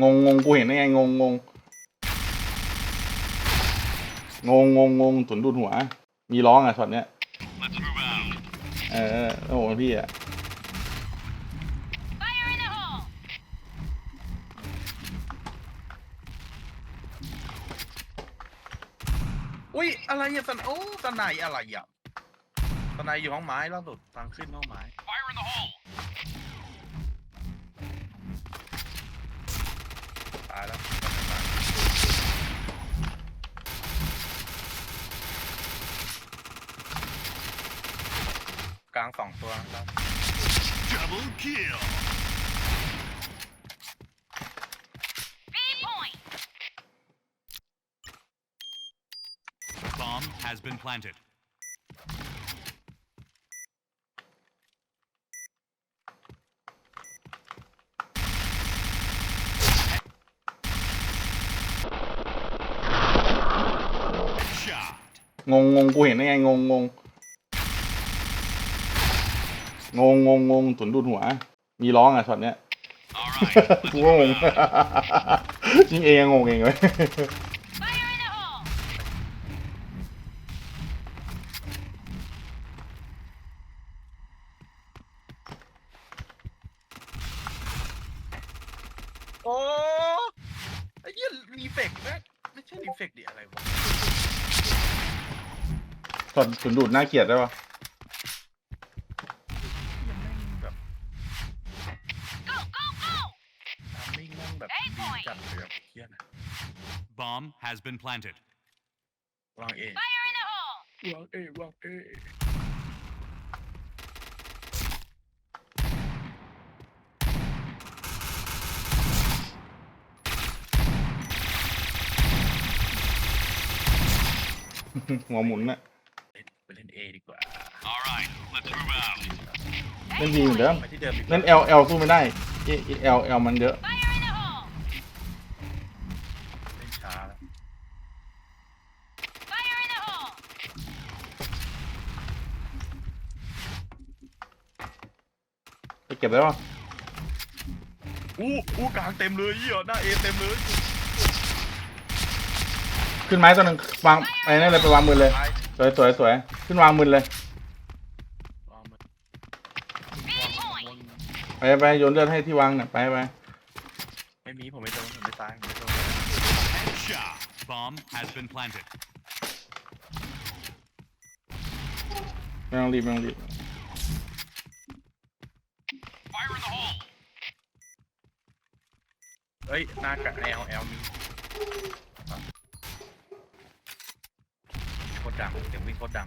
งงงงกูเห็นได้ไงงงงงงงงงงงตุนดูดหัว มีร้องอะช็อตเนี้ยเออโอ้โหพี่อะอุ้ยอะไรอะสันโอ้สนายอะไรอะสนายอยู่ห้องไม้ล่าสุดทางขึ้นห้องไม้ ลางสองตัวนะครับ Double kill. B point! Bomb has been planted. Shot. งงงงกูเห็นได้ไงงงง งงงงงงงตุนดูดหัว มีร้องอะช็อตเนี้ย All right. Let's กูก็ง move ง out. จริงเองยังงงเองเลย Fire in the hole! โอ้ไอ้เหี้ยรีเฟกต์นะไม่ใช่รีเฟกต์ดิอะไรวะช็อตตุนดูดน่าเกลียดได้ปะ ยังแม่งแบบ Go, go, go! ทำมิ่งแม่งแบบดี จัดเลยอะเฮียนะ Bomb has been planted. วางเอ Fire in the hole! วางเอวางเอ หัวหมุนน่ะเล่นไปเล่นเอดีกว่า All right. Let's move out. เล่นดีเหมือนเดิมไปที่เดิมดีกว่าเล่น L L สู้ไม่ได้เอ L L มันเยอะ Fire in the hole! เล่นช้าแล้ว Fire in the hole! ไป เก็บได้ปะอู้อู้กลางเต็มเลยเหี้ยหน้าเอเต็มเลยขึ้นไม้ตัวหนึ่งวางไอ้นั่นเลยไปวางมือเลย ตายสวยสวยสวยขึ้นวางมือเลยวางมัน B point! ไปไปโยนเลือดให้ที่วางน่ะไปไปไม่มีผมไม่โดนผมไม่ตายผมไม่โดน Shot. Bomb has been planted. ไม่ต้องรีบไม่ต้องรีบ เอ้ยหน้ากะแอลแอลมีโคตรดังเสียงวิ่งโคตรดัง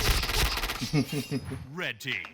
Red team